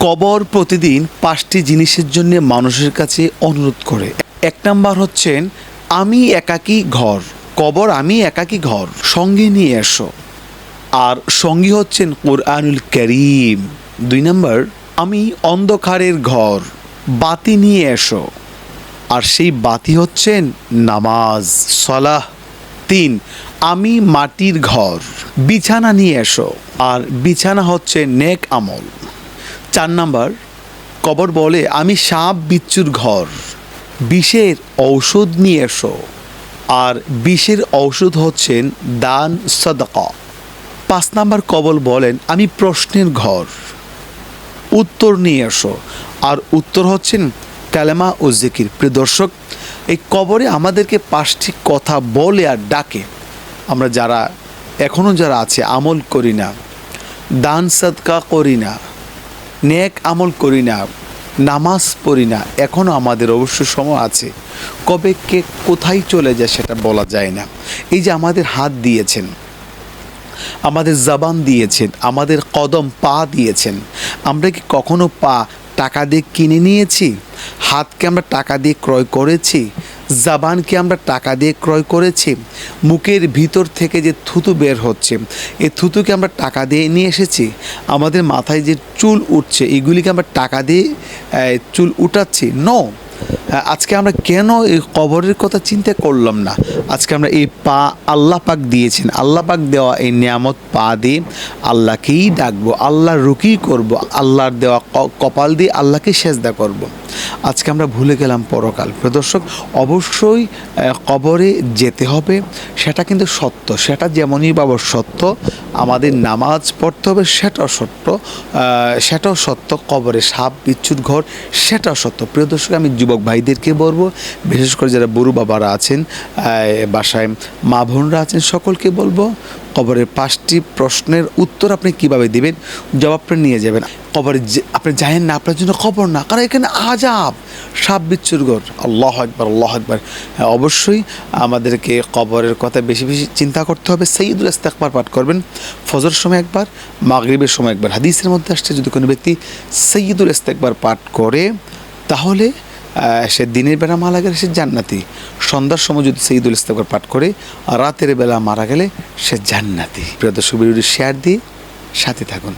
কবর প্রতিদিন পাঁচটি জিনিসের জন্য মানুষের কাছে অনুরোধ করে। এক নাম্বার হচ্ছেন, আমি একাকী ঘর, কবর আমি একাকী ঘর, সঙ্গে নিয়ে এসো। আর সঙ্গী হচ্ছেন কোরআনুল করিম। দুই নম্বর, আমি অন্ধকারের ঘর, বাতি নিয়ে এসো। আর সেই বাতি হচ্ছেন নামাজ, সলাহ। তিন, আমি মাটির ঘর, বিছানা নিয়ে এসো। আর বিছানা হচ্ছে নেক আমল। চার নাম্বার, কবর বলে, আমি সাপ বিচ্ছুর ঘর, বিষের ঔষধ নিয়ে এসো। আর বিষের ঔষধ হচ্ছেন দান, সদকা। পাঁচ নাম্বার কবল বলেন, আমি প্রশ্নের ঘর, উত্তর নিয়ে এসো। আর উত্তর হচ্ছেন, কালেমা ও জিকির। প্রিয় দর্শক, এই কবরে আমাদেরকে পাঁচটি কথা বলে আর ডাকে। আমরা যারা এখনও যারা আছে, আমল করি না, দান, সদকা করি না। নেক আমল করি না, নামাজ পড়ি না এখনও আমাদের অবশ্য সময় আছে। কবে কে কোথায় চলে যায় সেটা বলা যায় না। এই যে আমাদের হাত দিয়েছেন, আমাদের জবান দিয়েছেন, আমাদের কদম পা দিয়েছেন, আমরা কি কখনো পা টাকা দিয়ে কিনে নিয়েছি? হাতকে আমরা টাকা দিয়ে ক্রয় করেছি? জাবানকে আমরা টাকা দিয়ে ক্রয় করেছি। মুখের ভিতর থেকে যে থুতু বের হচ্ছে এই থুতুকে আমরা টাকা দিয়ে নিয়ে এসেছি। আমাদের মাথায় যে চুল উঠছে, এগুলিকে আমরা টাকা দিয়ে চুল উঠাচ্ছি। নো আজকে আমরা কেন এই কবরের কথা চিন্তা করলাম না? আজকে আমরা এই পা আল্লাহ পাক দিয়েছেন। আল্লাহ পাক দেওয়া এই নিয়ামত পা দিয়ে আল্লাহকেই ডাকবো আল্লাহ রুকি করব, আল্লাহর দেওয়া কপাল দিয়ে আল্লাহকে সেজদা করব। আজকে আমরা ভুলে গেলাম পরকাল। প্রদর্শক অবশ্যই কবরে যেতে হবে, সেটা কিন্তু সত্য। সেটা যেমনই বাবা সত্য আমাদের নামাজ পড়তে হবে, সেটাও সত্য সেটাও সত্য, কবরে সাপ, বিচ্ছুর ঘর, সেটাও সত্য। প্রিয় দর্শক, আমি যুবক ভাইদেরকে বলব, বিশেষ করে যারা বুড়ো বাবারা আছেন বাসায় মা বোনরা আছেন, সকলকে বলব, কবরের পাঁচটি প্রশ্নের উত্তর আপনি কীভাবে দিবেন? জবাবটা নিয়ে যাবেন। কবরে আপনি জানেন না, আপনার জন্য খবর না, কারণ এখানে আজাব সাপ বিচ্ছুর ঘর। আল্লাহ একবার আল্লাহ একবার হ্যাঁ, অবশ্যই আমাদেরকে কবরের কথা বেশি বেশি চিন্তা করতে হবে। সঈদুল ইস্তেকবার পাঠ করবেন। ফজর সময় একবার মাগরিবের সময় একবার। হাদিসের মধ্যে আসছে যদি কোনো ব্যক্তি সঈদুল ইস্তেকবার পাঠ করে তাহলে সে দিনের বেলা মারা গেলে সে জান্নাতি। সন্ধ্যার সময় যদি সঈদুল ইস্তেকবার পাঠ করে রাতের বেলা মারা গেলে সে জান্নাতি। প্রিয় দর্শক শেয়ার দিয়ে সাথে থাকুন।